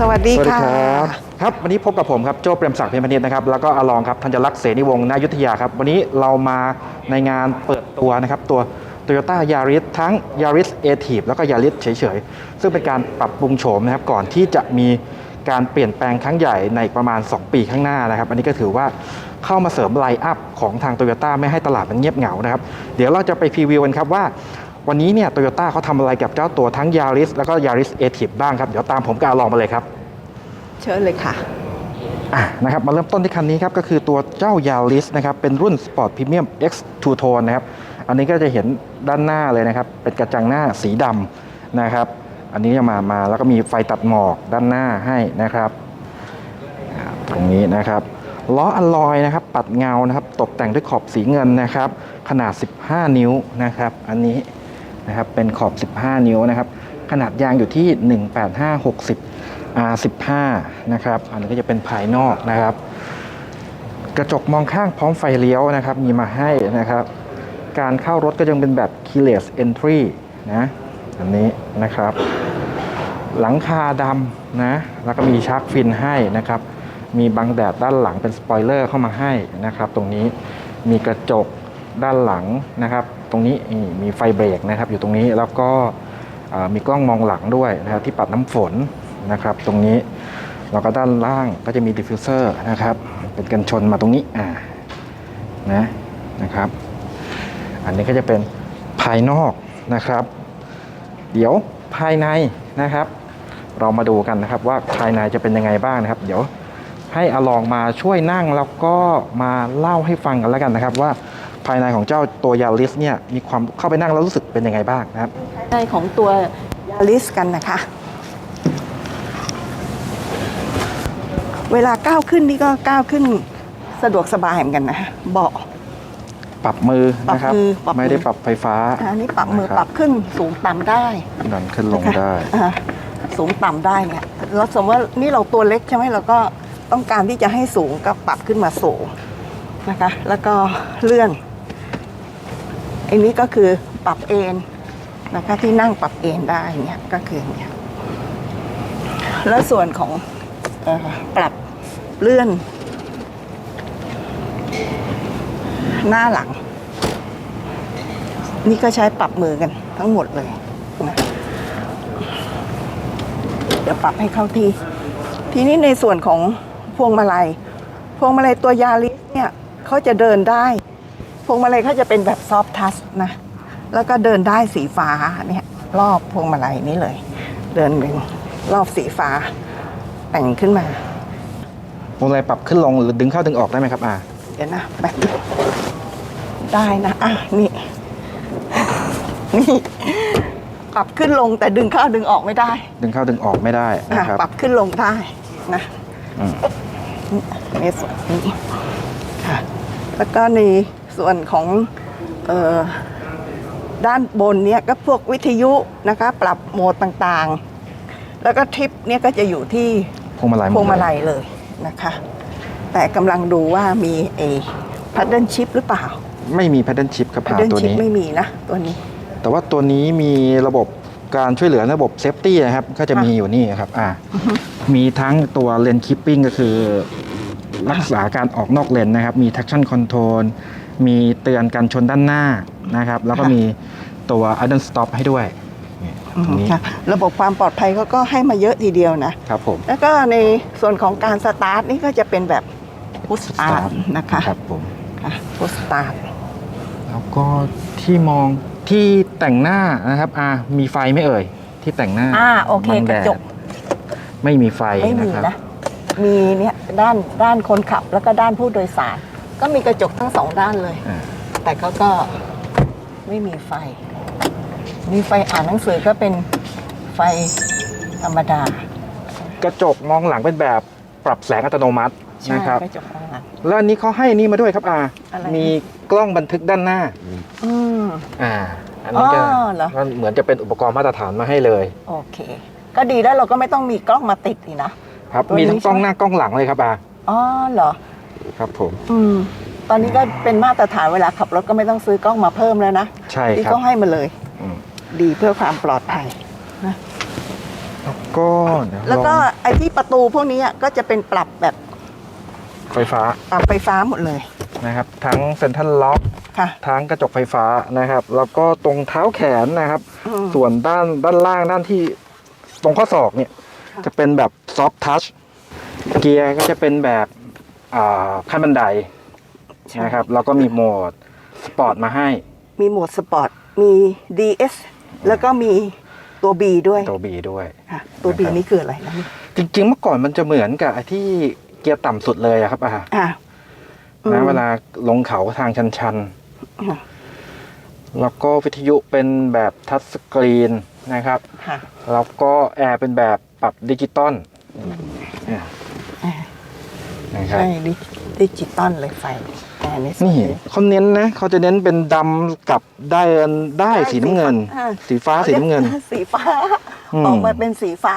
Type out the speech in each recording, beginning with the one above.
สวัสดีค่ะครับครับ วันนี้พบกับผมครับ โจ้เปรมศักดิ์เพ็ญพนิษฐ์นะครับ แล้วก็อลองครับธัญลักษณ์เสนีวงศ์นายุทธยาครับ วันนี้เรามาในงานเปิดตัวนะครับ ตัว Toyota Yaris ทั้ง Yaris a t i v แล้วก็ Yaris เฉยๆ ซึ่งเป็นการปรับปรุงโฉมนะครับ ก่อนที่จะมีการเปลี่ยนแปลงครั้งใหญ่ในประมาณ 2 ปีข้างหน้านะครับ อันนี้ก็ถือว่าเข้ามาเสริมไลน์อัพของทาง Toyota ไม่ให้ตลาดมันเงียบเหงานะครับ เดี๋ยวเราจะไปพรีวิวกันครับว่า วันนี้เนี่ยโตโยต้าเขาทำอะไรกับเจ้าตัวทั้ง Yaris แล้วก็ Yaris a t i v บ้างครับ เดี๋ยวตามผมกับอลองมาเลยครับ เชิญเลยค่ะอะนะครับมาเริ่มต้นที่คันนี้ครับ ก็คือตัวเจ้ายาริสนะครับ เป็นรุ่น Sport Premium X Two Tone นะครับ อันนี้ก็จะเห็นด้านหน้าเลยนะครับ เป็นกระจังหน้าสีดำนะครับ อันนี้จะมามาแล้วก็มีไฟตัดหมอกด้านหน้าให้นะครับอ่าตรงนี้นะครับล้ออัลลอยนะครับ ปัดเงานะครับ ตกแต่งด้วยขอบสีเงินนะครับ ขนาด 15 นิ้วนะครับ อันนี้ นะครับเป็นขอบ 15 นิ้วนะครับ ขนาดยางอยู่ที่ 185 60 R15 นะครับอันนี้ก็จะเป็นภายนอกนะครับ กระจกมองข้างพร้อมไฟเลี้ยวนะครับ มีมาให้นะครับ การเข้ารถก็ยังเป็นแบบ keyless entry นะอันนี้นะครับ หลังคาดำนะแล้วก็มีชาร์กฟินให้นะครับมีบังแดดด้านหลังเป็นสปอยเลอร์เข้ามาให้นะครับ ตรงนี้มีกระจกด้านหลังนะครับ ตรงนี้มีไฟเบรกนะครับ อยู่ตรงนี้แล้วก็มีกล้องมองหลังด้วยนะครับที่ปัดน้ำฝนนะครับ ตรงนี้แล้วก็ด้านล่างก็จะมีดิฟฟิวเซอร์นะครับ เป็นกันชนมาตรงนี้อ่านะนะครับ อันนี้ก็จะเป็นภายนอกนะครับ เดี๋ยวภายในนะครับ เรามาดูกันนะครับว่าภายในจะเป็นยังไงบ้างนะครับ เดี๋ยวให้อลองมาช่วยนั่งแล้วก็มาเล่าให้ฟังกันแล้วกันนะครับว่า ภายในของเจ้าตัวยาริสเนี่ยมีความเข้าไปนั่งแล้วรู้สึกเป็นยังไงบ้างนะครับในของตัวยาริสกันนะคะ เวลาก้าวขึ้นนี่ก็ก้าวขึ้นสะดวกสบายเหมือนกันนะเบาะปรับมือนะครับปรับมือปรับมือไม่ได้ปรับไฟฟ้าอันนี้ปรับมือนะคปรับขึ้นสูงต่ำได้ดันขึ้นลงได้นะคะอ่าสูงต่ำได้เนี่ยแล้วสมมติว่านี่เราตัวเล็กใช่ไหมเราก็ต้องการที่จะให้สูงก็ปรับขึ้นมาสูงนะคะ แล้วก็เลื่อน อันนี้ก็คือปรับเอนนะคะที่นั่งปรับเอนได้เนี่ยก็คือเนี่ยแล้วส่วนของอปรับเลื่อน หน้าหลัง นี่ก็ใช้ปรับมือกันทั้งหมดเลยนะเดี๋ยวปรับให้เข้าที่ ทีนี้ในส่วนของพวงมาลัย พวงมาลัยตัวยาริสเนี่ยเขาจะเดินได้ พวงมาลัยเขาจะเป็นแบบซอฟทัชนะ แล้วก็เดินได้สีฟ้าเนี่ยรอบพวงมาลัยนี้เลย เดินเป็นรอบสีฟ้า แต่งขึ้นมาวงไรปรับขึ้นลงหรือดึงเข้าดึงออกได้ไหมครับอ่าเดี๋ยวนะแบบนี้ได้นะอะนี่นี่ปรับขึ้นลงแต่ดึงเข้าดึงออกไม่ได้ดึงเข้าดึงออกไม่ได้อะนะครับปรับขึ้นลงได้นะอืม ในส่วนนี้ค่ะแล้วก็ใน ส่วนของเออด้านบนเนี้ยก็พวกวิทยุนะคะ ปรับโหมดต่างๆ แล้วก็ทริปเนี้ยก็จะอยู่ที่พวงมาลัยหพดวงมาเลัยเลยนะคะ แต่กำลังดูว่ามีเอพัดเดิลชิพหรือเปล่า ไม่มี paddle shift ครับพัดอ่าเดิลตัวชิพนี้ไม่มีนะตัวนี้ แต่ว่าตัวนี้มีระบบการช่วยเหลือระบบเซฟตี้นะครับ ก็จะมีอยู่นี่ครับอ่ามีทั้งตัวเลนคิปปิ้งก็คือรักษาการออกนอกเลนนะครับ มี traction control มีเตือนการชนด้านหน้านะครับ แล้วก็ค่ะมีตัว idle stop ให้ด้วยนี่ตรงนี้ค่ะระบบความปลอดภัยเขาก็ให้มาเยอะทีเดียวนะ ครับผม แล้วก็ในส่วนของการสตาร์ทนี่ก็จะเป็นแบบพุชสตาร์ทนะคะครับผม ค่ะพุชสตาร์ท แล้วก็ที่มองที่แต่งหน้านะครับอ่ามีไฟไหม่เอ่ย ที่แต่งหน้าอ่าโอเคบังกแดระดจก ไม่มีไฟไม่นะมีครับ นะ มีเนี่ยด้านด้านคนขับแล้วก็ด้านผู้โดยสาร ก็มีกระจกทั้งสองด้านเลย อ่าแต่เขาก็ไม่มีไฟ มีไฟอ่านหนังสือก็เป็นไฟธรรมดากระจกมองหลังเป็นแบบปรับแสงอัตโนมัติใช่นะครับ กระจกข้างหลัง แล้วอันนี้เขาให้อันนี่มาด้วยครับอาอะไร มีกล้องบันทึกด้านหน้า อืม อ่า อันนี้ก็อ๋อเหรอก็เหมือนจะเป็นอุปกรณ์มาตรฐานมาให้เลยโอเค ก็ดีแล้วเราก็ไม่ต้องมีกล้องมาติดนี่นะ ครับ ตัวนี้มีทั้งกล้องใช่ไหมหน้ากล้องหลังเลยครับอา อ๋อเหรอ ครับผม อืมตอนนี้ก็เป็นมาตรฐานเวลาขับรถก็ไม่ต้องซื้อกล้องมาเพิ่มแล้วนะใช่ที่ครับเขาให้มาเลย อืมดีเพื่อความปลอดภัยนะแล้วก็เดี๋ยวแล้วก็องไอ้ที่ประตูพวกนี้อะก็จะเป็นปรับแบบไฟฟ้าปรับไฟฟ้าหมดเลยนะครับ ทั้งเซ็นทรัลล็อกค่ะ ทั้งกระจกไฟฟ้านะครับ แล้วก็ตรงเท้าแขนนะครับ อืม ส่วนด้านด้านล่างด้านที่ตรงข้อศอกเนี่ยค่ะจะเป็นแบบซอฟทัชเกียร์ก็จะเป็นแบบอ่า ขั้นบันไดนะครับแล้วก็มีโหมดสปอร์ตมาให้ มีโหมดสปอร์ตมี DS แล้วก็มีตัว B ด้วยตัวบีด้วยค่ะตัว B นะครับนี่คืออะไรนะนี่จริงๆเมื่อก่อนมันจะเหมือนกับไอ้ที่เกียร์ต่ำสุดเลยอะครับอ่าอะนะอืมเวลาลงเขาทางชันค่ะๆแล้วก็วิทยุเป็นแบบทัชสกรีนนะครับค่ะแล้วก็แอร์เป็นแบบปรับดิจิตอลเนี่ยอ่า นะครับ ใช่ดิดิจิตอลเลยไฟแอร์นี่สวยนี่เขาเน้นนะเขาจะเน้นเป็นดำกับได้ได้สีน้ำเงิน อ่าสีฟ้าสีน้ำเงิน สีฟ้า อืม ออกมาเป็นสีฟ้า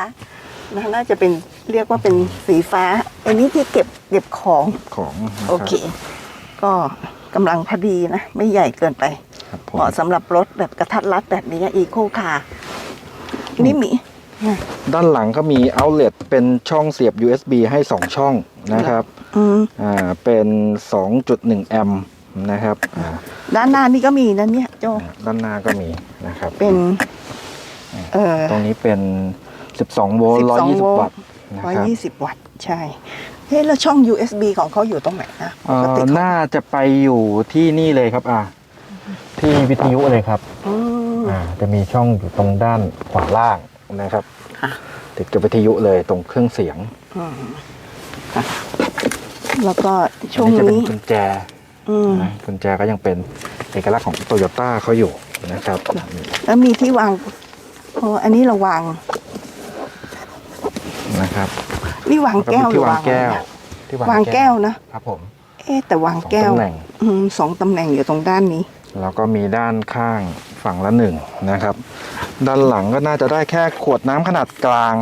นะน่าจะเป็นเรียกว่าเป็นสีฟ้า อันนี้ที่เก็บเก็บของ ของนะครับโอเค ก็กำลังพอดีนะ ไม่ใหญ่เกินไป ครับผมเหมาะสำหรับรถแบบกระทัดรัดแบบนี้อีโคคาร์นี่มี ด้านหลังก็มี outlet เป็นช่องเสียบ USB ให้ 2 ช่องนะครับอืมอ่าเป็น 2.1 แอมป์นะครับอ่าด้านหน้านี่ก็มีนะเนี่ยโจด้านหน้าก็มีนะครับ เป็นเอ่อ ตรงนี้เป็น 12 โวลต์ 12 120 วัตต์นะร้อยครับยี่สิบวัตต์ใช่เฮ้แล้วช่อง USB ของเขาอยู่ตรงไหนนะปเอ่กอติเขาน่าจะไปอยู่ที่นี่เลยครับอ่าที่วิทยุเลยครับอืมอ่าจะมีช่องอยู่ตรงด้านขวาล่าง นะครับ ค่ะ ติดกับวิทยุเลยตรงเครื่องเสียงอืมค่ะแล้วก็ช่วงอัจะเป็นนี้ กุญแจอืม นะกุญแจก็ยังเป็นเอกลักษณ์ของโตโยต้าเขาอยู่นะครับแล้วมีที่วางโอ้อันนี้เราวาง นะครับนี่วางแล้วก็แก้วมีหรืที่อวางวางแก้วอะไรที่เนี่ยวางแก้วนะ ครับผมเอ๊ะแต่วางสองแก้วตำแหน่ง อืมสองตำแหน่งอยู่ตรงด้านนี้ แล้วก็มีด้านข้าง ฝั่งละหนึ่งนะครับ ด้านหลังก็น่าจะได้แค่ขวดน้ำขนาดกลาง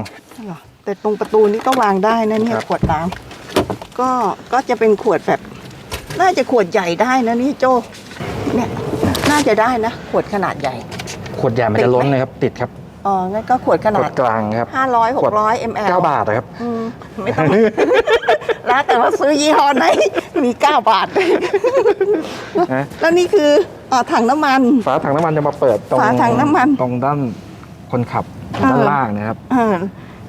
เหรอแต่ตรงประตูนี้ก็วางได้นะเนี่คยรับ ขวดน้ำก็ก็จะเป็นขวดแบบ น่าจะขวดใหญ่ได้นะนี่โจเนี่ยน่าจะได้นะ ขวดขนาดใหญ่ขวดใหญ่มันติดจะไหมล้นเลยครับ ติดครับอ๋องั้นก็ขวดขขนาวดดกลางครับห้าร้อยหขวกดร้อยมลเก้าบาทนะครับ อืมไม่ต้อง แล้วแต่ว่าซื้อยี่ห้อไหนมีเก้าบาท นะแล้วนี่คืออ่าถังน้ำมัน ฝาถังน้ำมันจะมาเปิดตรงฝาถังน้ำมันตรงด้านคนขับอ่าด้านล่างนะครับเออ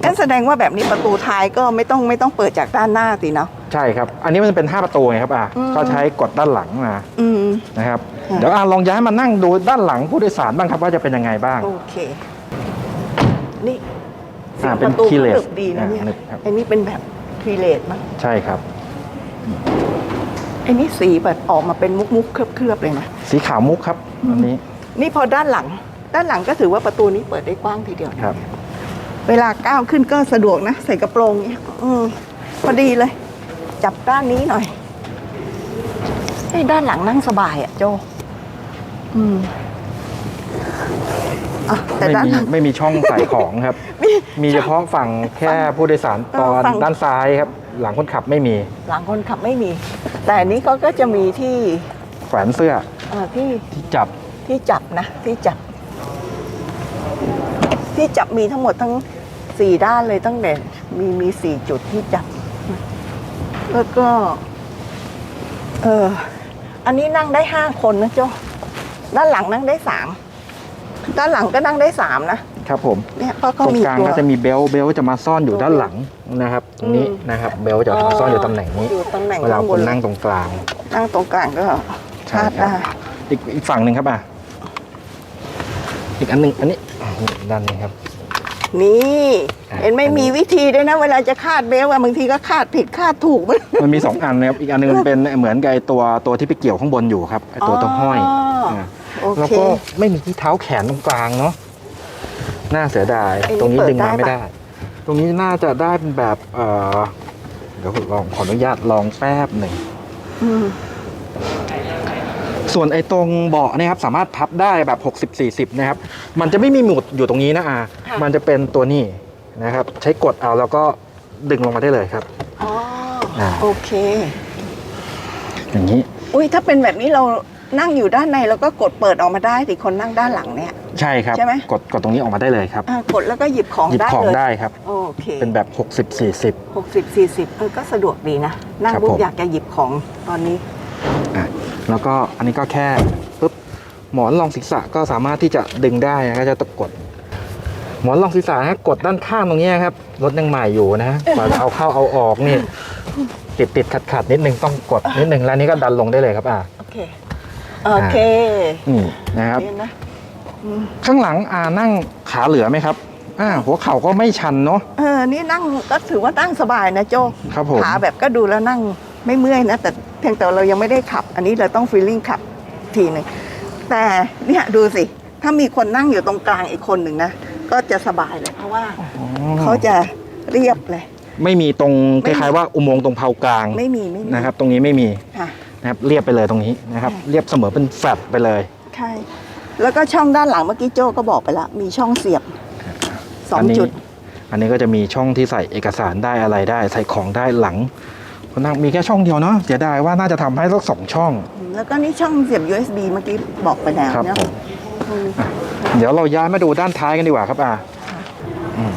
งั้นแสดงว่าแบบนี้ประตูท้ายก็ไม่ต้องไม่ต้องเปิดจากด้านหน้าสิเนาะ ใช่ครับ อันนี้มันเป็น 5 ประตูไงครับอะอืม ก็ใช้กดด้านหลังมาอืม นะครับ ค่ะ เดี๋ยวอะลองย้ายมานั่งดูด้านหลังผู้โดยสารบ้างครับว่าจะเป็นยังไงบ้าง โอเค นี่เสียอ่างเป็นประตูก็ keyless หนึบดีนะเนี่ยอ่าหนึบครับ อันนี้เป็นแบบ คีเลสมั้งใช่ครับอันนี้สีแบบออกมาเป็นมุกมุกๆเคลือบๆเลยนะ สีขาวมุกครับอันนี้นี่พอด้านหลัง ด้านหลังก็ถือว่าประตูนี้เปิดได้กว้างทีเดียวนะครับ เวลาก้าวขึ้นก็สะดวกนะ ใส่กระโปรงเนี่ยอืมพอดีเลย จับด้านนี้หน่อยไอ้ยด้านหลังนั่งสบายอะโจอืม อะแต่ไม่ด้าน มีหลังไม่มีช่องใส่ของครับ มีเฉพาะฝั่งแค่ผู้โดยสารตอนเออฝั่ง ด้านซ้ายครับ หลังคนขับไม่มีหลังคนขับไม่มี แต่อันนี้เขาก็จะมีที่แขวนเสื้อเอ่อที่ที่จับที่จับนะที่จับ ที่จับมีทั้งหมดทั้งสี่ด้านเลยตั้งแต่มีมีสี่จุดที่จับ แล้วก็ เอออันนี้นั่งได้ห้าคนนะโจ้ด้านหลังนั่งได้สาม ด้านหลังก็นั่งได้สามนะครับผมเนี่ยเพราะตเขารงมีกลางตัว ก็จะมีเบลต์เบลต์จะมาซ่อนอยู่ด้านหลังนะครับตรงนี้อืม นะครับเบลต์จะมาซ่อนอยู่ตำแหน่งนี้ อยู่ตำแหน่งเวลาข้างบคุนณนั่งตรงกลาง นั่งตรงกลางก็ใช่คาดครับ ได้ อีกอีกฝั่งหนึ่งครับอะอีกอันหนึ่งอันนี้อะด้านนี้ครับ นี่ อะเห็นไหม่อันนี้ มีวิธีด้วยนะ เวลาจะคาดเบลต์อะบางทีก็คาดผิดคาดถูกมันมันมีสองอันนะครับอีกอันหนึงมันเป็นเหมือนกับไอ้ตัวตัวที่ไปเกี่ยวข้างบนอยู่ครับไอ้ตัวตัวห้อยอ๋อะ โอเคแล้วก็ไม่มีที่เท้าแขนตรงกลางเนาะน่าเสียดายไอ้นี่ตรงนี้เปิดดึงมาได้ไม่ปะได้ ตรงนี้น่าจะได้เป็นแบบเอ่อเดี๋ยวลองขออนุญาตลองแป๊บหนึ่ง อืมส่วนไอ้ตรงเบาะเนี่ยครับสามารถพับได้แบบ 60 40 นะครับ มันจะไม่มีหมุดอยู่ตรงนี้นะอามันจะเป็นตัวนี้นะครับ ใช้กดเอาแล้วก็ดึงลงมาได้เลยครับ อ๋ออ่าโอเค อย่างนี้ อุ้ยถ้าเป็นแบบนี้เรา นั่งอยู่ด้านในเราก็กดเปิดออกมาได้สิคนนั่งด้านหลังเนี่ย ใช่ครับใช่ไหม กดกดตรงนี้ออกมาได้เลยครับอ่ากดแล้วก็หยิบของหยิบได้ของเลยได้ครับ โอเคเป็นแบบ 60 40หกสิบสี่สิบเออก็สะดวกดีนะนั่งครับปุ๊ผบมอยากจะหยิบของตอนนี้อะแล้วก็อันนี้ก็แค่ปุ๊บหมอนรองศีรษะก็สามารถที่จะดึงได้นะก็จะตะกด หมอนรองศีรษะนะกดด้านข้างตรงเนี้ยครับรถยังใหม่อยู่นะกว่าจะเอาเข้าเอาออกนี่ติดติดขัดขัดๆนิดนึงต้องกดนิดนึงแล้วนี่ก็ดันลงได้เลยครับอะโอเค โอเคนี่นะครับเดี๋ยวนะอืมข้างหลังอ่านั่งขาเหลือไหมครับอ่าหัวเข่าก็ไม่ชันเนาะเออนี่นั่งก็ถือว่านั่งสบายนะโจครับผมขาแบบก็ดูแล้วนั่งไม่เมื่อยนะ แต่เพียงแต่เรายังไม่ได้ขับ อันนี้เราต้องฟีลลิ่งขับทีหนึ่งแต่เนี่ยดูสิ ถ้ามีคนนั่งอยู่ตรงกลางอีกคนหนึ่งนะ ก็จะสบายเลย เพราะว่าเขาจะเรียบเลย ไม่มีตรงไม่คมีล้ายๆว่าอุโมงค์ตรงเผากลาง ไม่มีไม่มีนะครับ ตรงนี้ไม่มีค่ะ นะครับเรียบไปเลยตรงนี้นะครับใช่เรียบเสมอเป็นแฟลตไปเลยใช่แล้วก็ช่องด้านหลังเมื่อกี้โจก็บอกไปละมีช่องเสียบสองนนี้จุด อันนี้ก็จะมีช่องที่ใส่เอกสารได้อะไรได้ ใส่ของได้หลังเพราะนั่งมีแค่ช่องเดียวเนาะเสียดายว่าน่าจะทำให้สักสองช่อง แล้วก็นี่ช่องเสียบ USB เมื่อกี้บอกไปแล้วครับเนาะผม อืมเดี๋ยวเราย้ายมาดูด้านท้ายกันดีกว่าครับอ่าอืม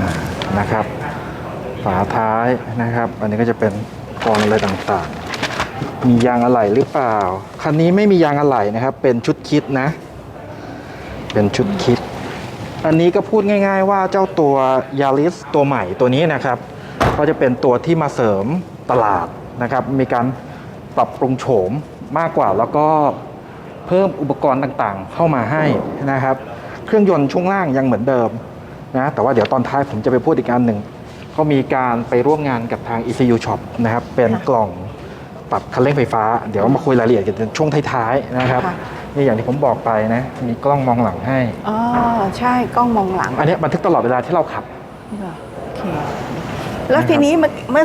อ่านะครับ ฝาท้ายนะครับ อันนี้ก็จะเป็น กรองอะไรต่างๆ มียางอะไหล่หรือเปล่า คันนี้ไม่มียางอะไหล่นะครับ เป็นชุดคิดนะ เป็นชุดคิด อันนี้ก็พูดง่าย ๆ ว่าเจ้าตัวยาริสตัวใหม่ตัวนี้นะครับ ก็จะเป็นตัวที่มาเสริมตลาดนะครับ มีการปรับปรุงโฉมมากกว่าแล้วก็เพิ่มอุปกรณ์ต่างๆ เข้ามาให้นะครับ เครื่องยนต์ช่วงล่างยังเหมือนเดิมนะ แต่ว่าเดี๋ยวตอนท้ายผมจะไปพูดอีกอันหนึ่ง เขามีการไปร่วมงานกับทาง ECU Shop นะครับ เป็นกล่องปรับคันเร่งไฟฟ้า เดี๋ยวมาคุยรายละเอียดกันช่วงท้ายๆนะครับ ค่ะ นี่อย่างที่ผมบอกไปนะ มีกล้องมองหลังให้ อ๋อใช่กล้องมองหลังอันนี้บันทึกตลอดเวลาที่เราขับ โอเค แล้วทีนี้เมื่อเมื่อ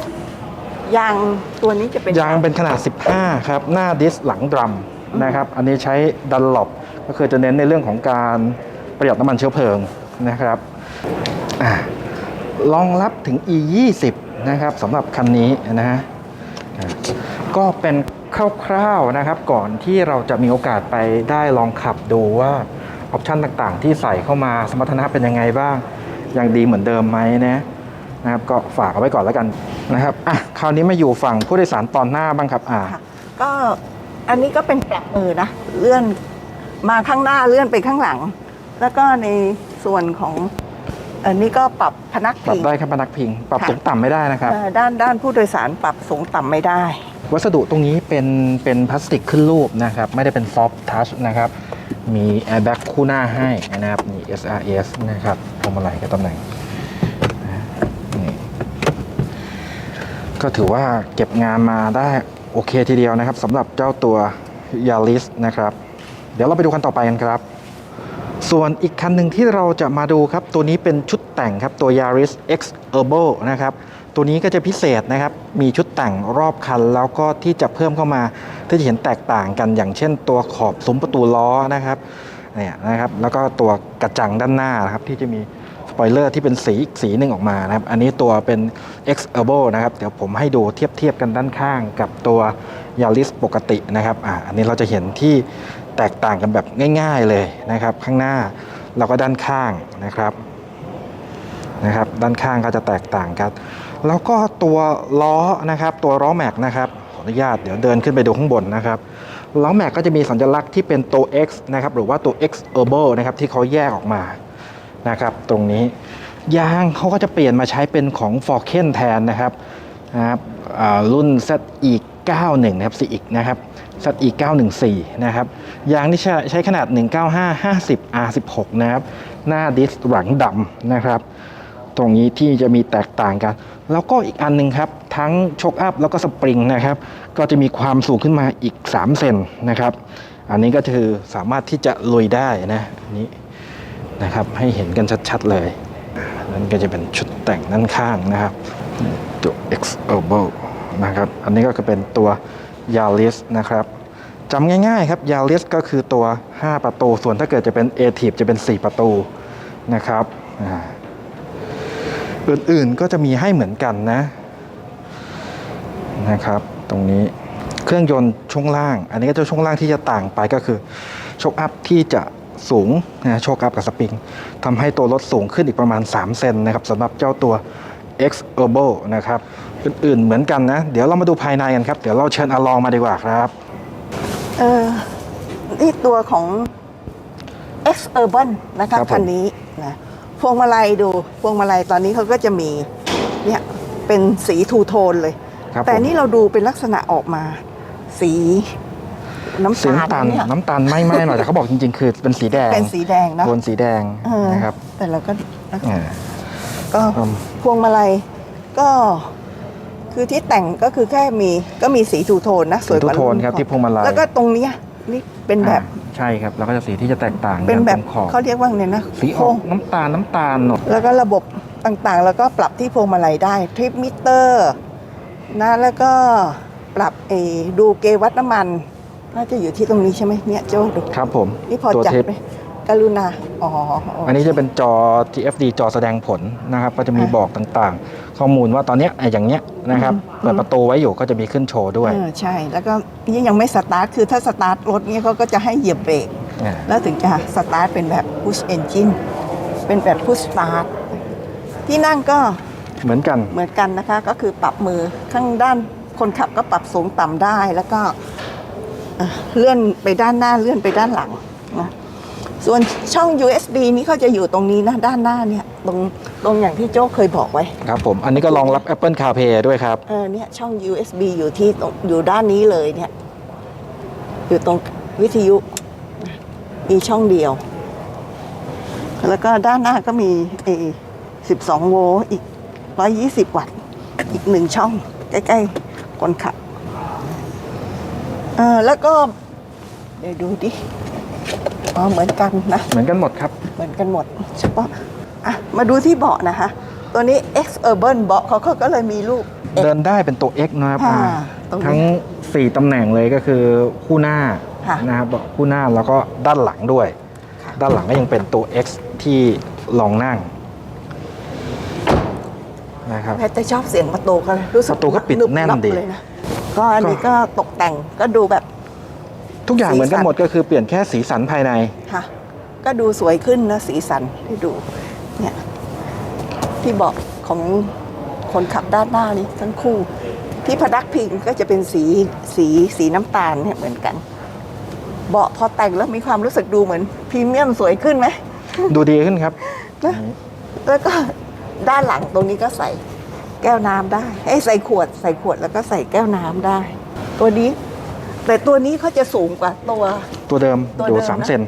ยางตัวนี้จะเป็น ยางเป็นขนาด 15 ครับ หน้าดิสหลังดรัมนะครับ อันนี้ใช้ดันหลบก็คือจะเน้นในเรื่องของการประหยัดน้ำมันเชื้อเพลิงนะครับอ่า รองรับถึง e 2 0 นะครับสำหรับคันนี้นะฮะก็เป็นคร่าวๆนะครับก่อนที่เราจะมีโอกาสไปได้ลองขับดูว่าออปชันต่างๆ ที่ใส่เข้ามาสมรรถนะเป็นยังไงบ้าง ยังดีเหมือนเดิมไหมนะนะครับก็ฝากเอาไว้ก่อนแล้วกันนะครับอะคราวนี้มาอยู่ฝั่งผู้โดยสารตอนหน้าบ้างครับอ่าค่ะก็อันนี้ก็เป็นปรับมือนะเลื่อนมาข้างหน้าเลื่อนไปข้างหลัง แล้วก็ในส่วนของ อันนี้ก็ปรับพนักปรับพิงได้ครับพนักพิง ปรับค่ะ สูงต่ำไม่ได้นะครับ เอ่อด้านด้านผู้โดยสารปรับสูงต่ำไม่ได้ วัสดุตรงนี้เป็นเป็นพลาสติกขึ้นรูปนะครับ ไม่ได้เป็นซอฟทัชนะครับ มีแอร์แบ็กคู่หน้าให้นะครับนี่ SRS นะครับพวงมาลัยกับตำแหน่งนะนี่ก็ถือว่าเก็บงานมาได้โอเคทีเดียวนะครับสำหรับเจ้าตัว Yaris นะครับ เดี๋ยวเราไปดูคันต่อไปกันครับ ส่วนอีกคันหนึ่งที่เราจะมาดูครับ ตัวนี้เป็นชุดแต่งครับ ตัว Yaris X Urbo นะครับ ตัวนี้ก็จะพิเศษนะครับ มีชุดแต่งรอบคัน แล้วก็ที่จะเพิ่มเข้ามาที่จะเห็นแตกต่างกันอย่างเช่น ตัวขอบซุ้มประตูล้อนะครับเนี่ยนะครับแล้วก็ตัวกระจังด้านหน้านะครับที่จะมีสปอยเลอร์ที่เป็นสีอีกสีหนึ่งออกมานะครับ อันนี้ตัวเป็น X Urbo นะครับ เดี๋ยวผมให้ดูเทียบเทียบกันด้านข้างกับตัว Yaris ปกตินะครับอ่าอันนี้เราจะเห็นที่ แตกต่างกันแบบง่าย ๆเลยนะครับ ข้างหน้าแล้วก็ด้านข้างนะครับนะครับ ด้านข้างก็จะแตกต่างกัน แล้วก็ตัวล้อนะครับ ตัวล้อแม็กนะครับขออนุญาตเดี๋ยวเดินขึ้นไปดูข้างบนนะครับล้อแม็กก็จะมีสัญลักษณ์ที่เป็นตัว X นะครับหรือว่าตัว X Urbo นะครับที่เขาแยกออกมานะครับ ตรงนี้ยางเขาก็จะเปลี่ยนมาใช้เป็นของ f o r k e n แทนนะครับนะครับรุ่น ZE 91 นะครับ CX นะครับ ZE 914 นะครับ ยางที่ใช้ใชขนาด 195 50 R16 นะครับ หน้าดิสหลังดำนะครับ ตรงนี้ที่จะมีแตกต่างกัน แล้วก็อีกอันหนึ่งครับ ทั้งชกอัพแล้วก็สปริงนะครับ ก็จะมีความสูงขึ้นมาอีก 3 เซนนะครับ อันนี้ก็คือสามารถที่จะลุยได้นะอันนี้นะครับ ให้เห็นกันชัดๆเลยนั่นก็จะเป็นชุดแต่งด้านข้างนะครับตัว X o b o นะครับ อันนี้ก็คือเป็นตัว Yaris นะครับจำง่ายๆครับ Yaris ก็คือตัว 5 ประตู ส่วนถ้าเกิดจะเป็น a t i v จะเป็น 4 ประตูนะครับอื่นๆก็จะมีให้เหมือนกันนะนะครับ ตรงนี้เครื่องยนต์ช่วงล่าง อันนี้ก็จะช่วงล่างที่จะต่างไปก็คือโชคอัพที่จะสูงนะโชคอัพกับสปริงทำให้ตัวรถสูงขึ้นอีกประมาณ 3 เซนนะครับสำหรับเจ้าตัว X Urbo นะครับ อื่นๆเหมือนกันนะ เดี๋ยวเรามาดูภายในกันครับ เดี๋ยวเราเชิญอาลองมาดีกว่าครับ เออนี่ตัวของ X Urban นะคะครับผม คันนี้นะพวงมาลัยดูพวงมาลัยตอนนี้เขาก็จะมีเนี่ยเป็นสีทูโทนเลย ครับแต่ผมนี่เราดูเป็นลักษณะออกมา สีน้ำสีตาลน้ำตาลเนี่ยน้ำตาลไม่ไม่หน่อยแต่เขาบอกจริง ๆ คือเป็นสีแดงเป็นสีแดงเนอะโทนสีแดงเออนะครับแต่เราก็อ่า ก็อืม พวงมาลัยก็ คือที่แต่งก็คือแค่มีก็มีสีทูโทนนะสวยกว่าสีทูโทนครับที่พวงมาลัยแล้วก็ตรงเนี้ยนี่เป็นแบบอ่าใช่ครับ แล้วก็จะสีที่จะแตกต่างเป็นแบบตรงขอบเขาเรียกว่าไงนะสีอโค้อกงน้ำตาลน้ำตาลหน่อยแล้วก็ระบบต่างๆ แล้วก็ปรับที่พวงมาลัยได้ทริปมิเตอร์นะแล้วก็ปรับเออดูเกวัดน้ำมันน่าจะอยู่ที่ตรงนี้ใช่ไหมเนี่ยโจ้ดูครับผมนี่พอตัวจับเทป ไหม กรุณาอ๋ออ๋ออันนี้จะเป็นจอ TFD จอแสดงผลนะครับ ก็จะมีอ่าบอกต่างๆ ข้อมูลว่าตอนเนี้ยไอ้อย่างเนี้ยนะครับอืมเปิดประตูไว้อยู่ก็จะมีขึ้นโชว์ด้วยเออใช่ แล้วก็นี่ยังไม่สตาร์ทคือถ้าสตาร์ทรถเนี่ยเขาก็จะให้เหยียบเบรกอ่าแล้วถึงจะสตาร์ทเป็นแบบ push engine เป็นแบบ push start ที่นั่งก็ เหมือนกัน เหมือนกันนะคะก็คือปรับมือข้างด้านคนขับก็ปรับสูงต่ำได้แล้วก็เอ่อเลื่อนไปด้านหน้าเลื่อนไปด้านหลังนะ ส่วนช่อง USB นี้เขาจะอยู่ตรงนี้นะ ด้านหน้าเนี่ย ตรงตรงอย่างที่โจ้เคยบอกไว้ ครับผมอันนี้ก็รองรับ Apple CarPlay ด้วยครับ เออเนี่ยช่อง USB อยู่ที่ตรงอยู่ด้านนี้เลยเนี่ย อยู่ตรงวิทยุ มีช่องเดียว แล้วก็ด้านหน้าก็มีเอ12 โวลต์อีก 120 วัตต์ อีกหนึ่งช่องใกล้ๆคนขับเออแล้วก็เดี๋ยวดูดิ อ๋อเหมือนกันนะ เหมือนกันหมดครับ เหมือนกันหมด เฉพาะอะมาดูที่เบาะนะคะ ตัวนี้ X Urban เบาะเขาเขาก็เลยมีรูป X เดินได้เป็นตัว X นะครับอ่าอ่าตรงนี้ทั้ง 4 ตำแหน่งเลยก็คือคู่หน้าค่ะนะครับเบาะคู่หน้าแล้วก็ด้านหลังด้วย ค่ะ ด้านหลังก็ยังเป็นตัว X ที่รองนั่งนะครับ แพทย์จะชอบเสียงประตูก็เลยรู้สึกประตูก็ปิดนึบแน่นนับดีเลยนะก็อันนี้ก็ตกแต่งก็ดูแบบ ทุกอย่างสีเหมือนกันสันหมดก็คือเปลี่ยนแค่สีสันภายในค่ะ ก็ดูสวยขึ้นนะสีสันที่ดูเนี่ยที่เบอกของคนขับด้านหน้านี่ทั้งคู่ ที่พนักพิงก็จะเป็นสีสีสีน้ำตาลเนี่ยเหมือนกัน เบาะพอแต่งแล้วมีความรู้สึกดูเหมือนพรีเมียมสวยขึ้นไหมดูดีขึ้นครับนะแล้วก็ด้านหลังตรงนี้ก็ใส่แก้วน้ำได้ให้ยใส่ขวดใส่ขวดแล้วก็ใส่แก้วน้ำได้ ตัวนี้ แต่ตัวนี้เขาจะสูงกว่าตัว ตัวเดิมตัวดูเดิมสามนะ เซน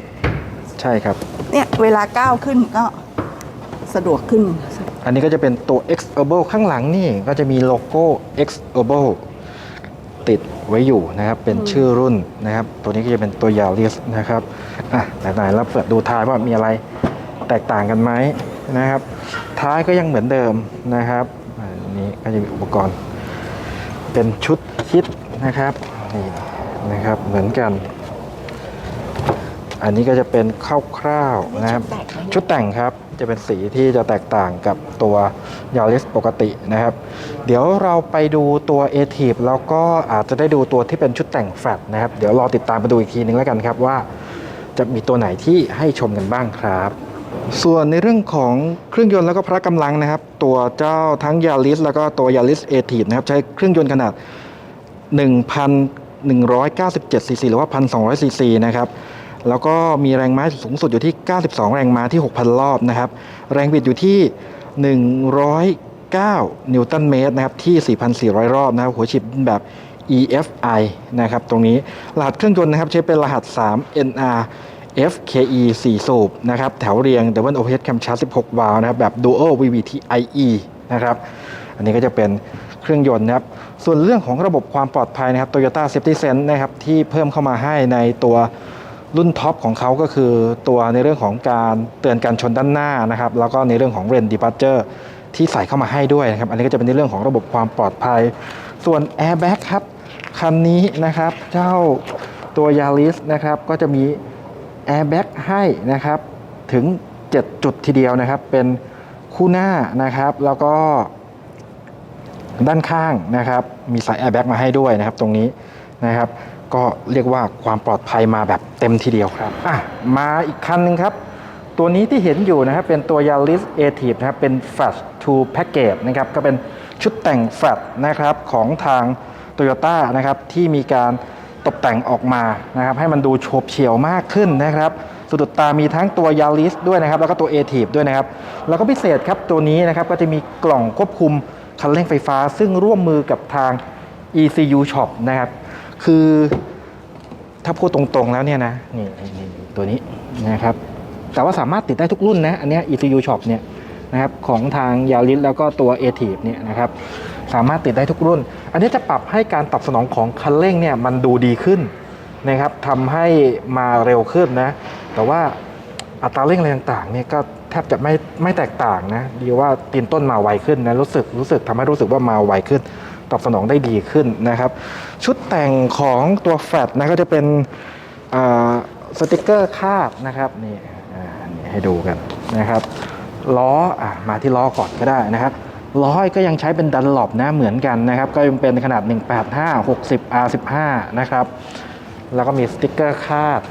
ใช่ครับ เนี่ยเวลาก้าวขึ้นก็สะดวกขึ้น อันนี้ก็จะเป็นตัว X Herbal ข้างหลังนี่ก็จะมีโลโก้ X Herbal ติดไว้อยู่นะครับ เป็นชื่อรุ่นนะครับ ตัวนี้ก็จะเป็นตัวยาวเรียสนะครับอะไหนๆแล้วเปิดดูท้ายว่ามีอะไรแตกต่างกันไหมนะครับ ท้ายก็ยังเหมือนเดิมนะครับอันนี้ก็จะมีอุปกรณ์ เป็นชุดคิดนะครับนี่ นะครับเหมือนกัน อันนี้ก็จะเป็นคร่าวๆนะครับ ชุดแต่งครับจะเป็นสีที่จะแตกต่างกับตัวยาริสปกตินะครับ เดี๋ยวเราไปดูตัว a t i v แล้วก็อาจจะได้ดูตัวที่เป็นชุดแต่งแฟลตนะครับ เดี๋ยวรอติดตามไปดูอีกทีนึงแล้วกันครับว่า จะมีตัวไหนที่ให้ชมกันบ้างครับ ส่วนในเรื่องของเครื่องยนต์แล้วก็พละกำลังนะครับ ตัวเจ้าทั้งยาริสแล้วก็ตัวยาริสเอทีฟนะครับใช้เครื่องยนต์ขนาด 197ซีซีหรือว่า 1,200ซีซีนะครับแล้วก็มีแรงม้าสูงสุดอยู่ที่ 92 แรงม้าที่ 6,000 รอบนะครับ แรงบิดอยู่ที่ 109 นิวตันเมตรนะครับที่ 4,400 รอบนะครับ หัวฉีดแบบ EFI นะครับตรงนี้รหัสเครื่องยนต์นะครับใช้เป็นรหัส 3 NR FKE 4 สูบนะครับแถวเรียง Double Overhead Cam Shaft 16 วาล์วนะครับแบบ Dual VVT IE นะครับ อันนี้ก็จะเป็นเครื่องยนต์นะครับ ส่วนเรื่องของระบบความปลอดภัยนะครับ Toyota Safety Sense นะครับที่เพิ่มเข้ามาให้ในตัวรุ่นท็อปของเขาก็คือตัวในเรื่องของการเตือนการชนด้านหน้านะครับ แล้วก็ในเรื่องของ Rain Departure ที่ใส่เข้ามาให้ด้วยนะครับ อันนี้ก็จะเป็นในเรื่องของระบบความปลอดภัย ส่วน Airbag ครับคันนี้นะครับเจ้าตัว Yaris นะครับก็จะมี Airbag ให้นะครับถึง 7 จุดทีเดียวนะครับ เป็นคู่หน้านะครับ แล้วก็ ด้านข้างนะครับมีสายแอร์แบ็กมาให้ด้วยนะครับตรงนี้นะครับ ก็เรียกว่าความปลอดภัยมาแบบเต็มทีเดียวครับอะมาอีกคันหนึ่งครับ ตัวนี้ที่เห็นอยู่นะครับเป็นตัว Yaris a t i v นะครับเป็น Flash to Package นะครับก็เป็นชุดแต่ง Flash นะครับของทาง Toyota นะครับที่มีการตกแต่งออกมานะครับให้มันดูโฉบเฉี่ยวมากขึ้นนะครับสะดุดตามีทั้งตัว Yaris ด้วยนะครับ แล้วก็ตัว a t i v ด้วยนะครับ แล้วก็พิเศษครับตัวนี้นะครับก็จะมีกล่องควบคุม คันเร่งไฟฟ้า ซึ่งร่วมมือกับทาง ECU Shop นะครับ คือถ้าพูดตรงๆแล้วเนี่ยนะนี่ตัวนี้นะครับ แต่ว่าสามารถติดได้ทุกรุ่นนะ อันนี้ ECU Shop เนี่ยนะครับของทางยาริสแล้วก็ตัว a t i v เนี่ยนะครับสามารถติดได้ทุกรุ่น อันนี้จะปรับให้การตอบสนองของคันเร่งเนี่ยมันดูดีขึ้นนะครับทำให้มาเร็วขึ้นนะ แต่ว่าอัตราเร่งอะไรต่างๆเนี่ยก็ แทบจะไม่ไม่แตกต่างนะดีว่าตีนต้นมาไวขึ้นนะรู้สึกรู้สึกทำให้รู้สึกว่ามาไวขึ้น ตอบสนองได้ดีขึ้นนะครับ ชุดแต่งของตัวแฟลตนะก็จะเป็นสติกเกอร์คาดนะครับนี่อ่านี่ให้ดูกันนะครับล้ออมาที่ล้อก่อนก็ได้นะครับล้อก็ยังใช้เป็นดันหลบนะเหมือนกันนะครับ ก็ยังเป็นขนาด 185 60 R15 นะครับ แล้วก็มีสติกเกอร์คาด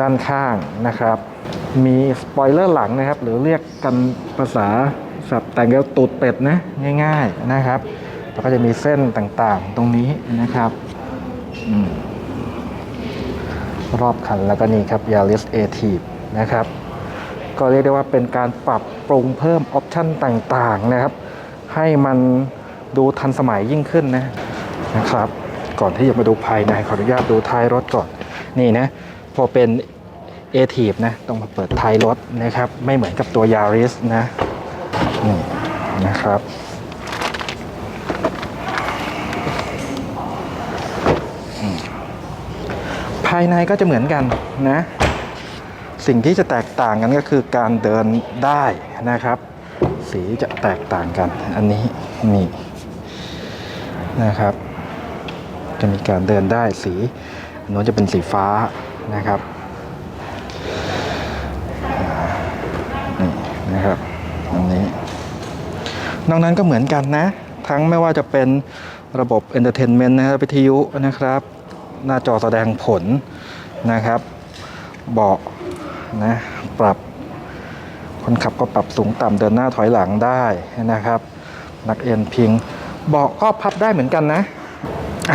ด้านข้างนะครับ มีสปอยเลอร์หลังนะครับ หรือเรียกกันภาษาสับแต่งก็ตูดเป็ดนะง่าย ๆนะครับ แล้วก็จะมีเส้นต่างๆตรงนี้นะครับอรอบคันแล้วก็นี่ครับ Yaris a t i v นะครับ ก็เรียกได้ว่าเป็นการปรับปรุงเพิ่มออปชั่นต่างๆนะครับ ให้มันดูทันสมัยยิ่งขึ้นนะนะครับ ก่อนที่จะมาดูภายในขออนุญาตดูท้ายรถก่อนนี่นะพอเป็น a t i v นะต้องมาเปิดท้ายรถนะครับ ไม่เหมือนกับตัว Yaris นะนี่นะครับภายในก็จะเหมือนกันนะ สิ่งที่จะแตกต่างกันก็คือการเดินได้นะครับ สีจะแตกต่างกัน อันนี้นี่นะครับ จะมีการเดินได้สีอันนู้นจะเป็นสีฟ้านะครับอ่านี่นะครับอันนี้ นอกนั้นก็เหมือนกันนะ ทั้งไม่ว่าจะเป็นระบบ Entertainment นต์นะครับวิทยุนะครับ หน้าจอแสดงผลนะครับ เบาะนะปรับ คนขับก็ปรับสูงต่ำเดินหน้าถอยหลังได้นะครับ นักเอ็นพิง เบาะก็พับได้เหมือนกันนะ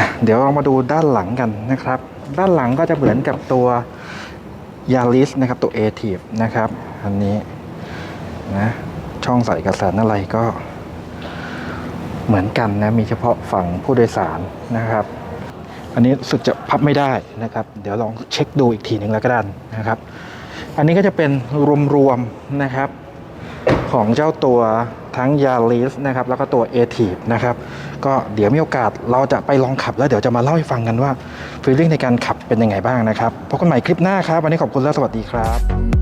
ะเดี๋ยวเรามาดูด้านหลังกันนะครับ ด้านหลังก็จะเหมือนกับตัวยาริสนะครับตัว a t i v นะครับ อันนี้นะช่องใส่เอกสารอะไรก็ เหมือนกันนะมีเฉพาะฝั่งผู้โดยสารนะครับ อันนี้สึกจะพับไม่ได้นะครับ เดี๋ยวลองเช็คดูอีกทีหนึ่งแล้วก็ได้นะครับ อันนี้ก็จะเป็นรวมๆนะครับของเจ้าตัวทั้งยา r i s นะครับแล้วก็ตัว a t i v นะครับก็เดี๋ยวมีโอกาสเราจะไปลองขับแล้วเดี๋ยวจะมาเล่าให้ฟังกันว่าฟีลลิ่งในการขับเป็นยังไงบ้างนะครับพบกันใหม่คลิปหน้าครับ วันนี้ขอบคุณและสวัสดีครับ